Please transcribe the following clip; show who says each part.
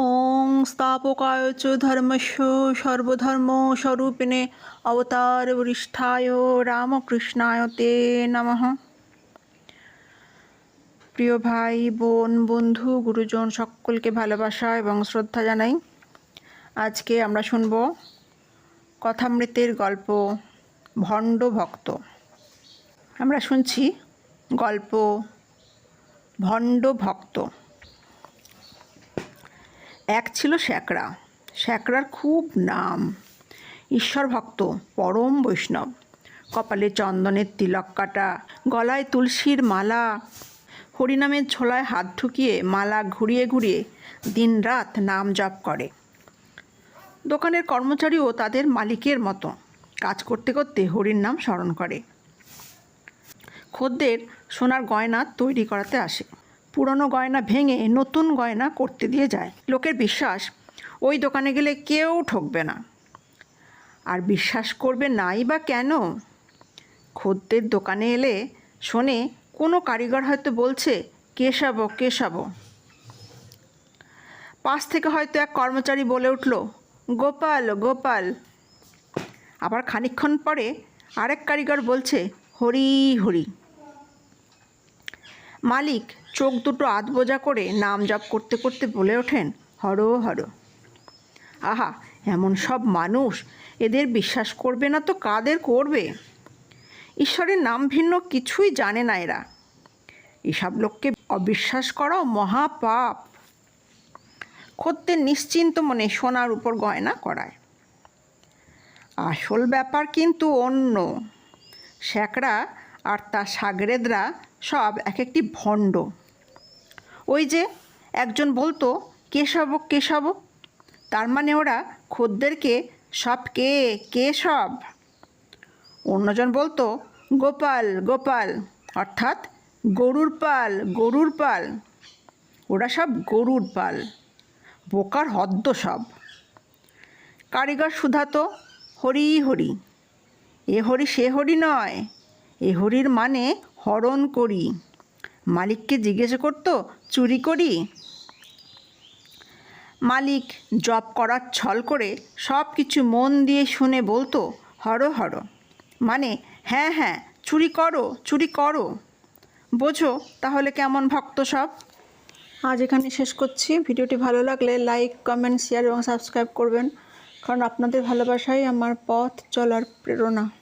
Speaker 1: ওং স্থাপকায় চ ধর্মস্য সর্বধর্ম স্বরূপিণে অবতার বরিষ্ঠায় রামকৃষ্ণায় তে নমঃ প্রিয় ভাই বোন, বন্ধু, গুরুজন সকলকে ভালোবাসা এবং শ্রদ্ধা জানাই। আজকে আমরা শুনব কথামৃতের গল্প ভণ্ড ভক্ত। আমরা শুনছি গল্প ভণ্ড ভক্ত। এক ছিল শ্যাকরা। শ্যাকরার খুব নাম। ঈশ্বর ভক্ত, পরম বৈষ্ণব। কপালে চন্দনের তিলক কাটা, গলায় তুলসীর মালা, হরিনামের ছোলায় হাত ঢুকিয়ে মালা ঘুরিয়ে ঘুরিয়ে দিনরাত নাম জপ করে। দোকানের কর্মচারীও তাদের মালিকের মতো। কাজ করতে করতে হরির নাম স্মরণ করে। খদ্দের সোনার গয়না তৈরি করাতে আসে। পুরনো গয়না ভেঙে নতুন গয়না করতে দিয়ে যায়। লোকের বিশ্বাস, ওই দোকানে গেলে কেউ ঠকবে না। আর বিশ্বাস করবে নাই বা কেন? খদ্দের দোকানে এলে শোনে, কোনো কারিগর হয়তো বলছে, কেশাবো কেশাবো। পাশ থেকে হয়তো এক কর্মচারী বলে উঠল, গোপাল গোপাল। আবার খানিকক্ষণ পরে আরেক কারিগর বলছে, হরি হরি। মালিক চোখ দুটো আধবোজা করে নাম জপ করতে করতে বলে ওঠেন, হর হর। আহা, এমন সব মানুষ? এদের বিশ্বাস করবে না তো কাদের করবে? ঈশ্বরের নাম ভিন্ন, কিছুই জানে না এরা। এসব লোককে অবিশ্বাস করাও মহাপাপ। খদ্দের নিশ্চিন্ত মনে সোনার উপর গয়না করায়। আসল ব্যাপার কিন্তু অন্য। শ্যাকরা আর তার সাগরেদরা সব এক একটি ভণ্ড। ওই যে একজন বলতো কেশব কেশব তার মানে ওরা খদ্দেরকে সব কে কে সব? অন্যজন বলতো, গোপাল গোপাল। অর্থাৎ, গরুর পাল গরুর পাল। ওরা সব গরুর পাল, বোকার হদ্দ সব। কারিগর শুধাতো, হরি হরি। এ হরি সে হরি নয়, এ হরির মানে হরণ করি। মালিককে জিজ্ঞেস করতো, চুরি করি? মালিক জব করার ছল করে সব কিছু মন দিয়ে শুনে বলতো, হর হর। মানে হ্যাঁ হ্যাঁ চুরি করো চুরি করো। বোঝো তাহলে কেমন ভক্ত সব? আজ এখানে শেষ করছি। ভিডিওটি ভালো লাগলে লাইক, কমেন্ট, শেয়ার এবং সাবস্ক্রাইব করবেন। কারণ আপনাদের ভালোবাসাই আমার পথ চলার প্রেরণা।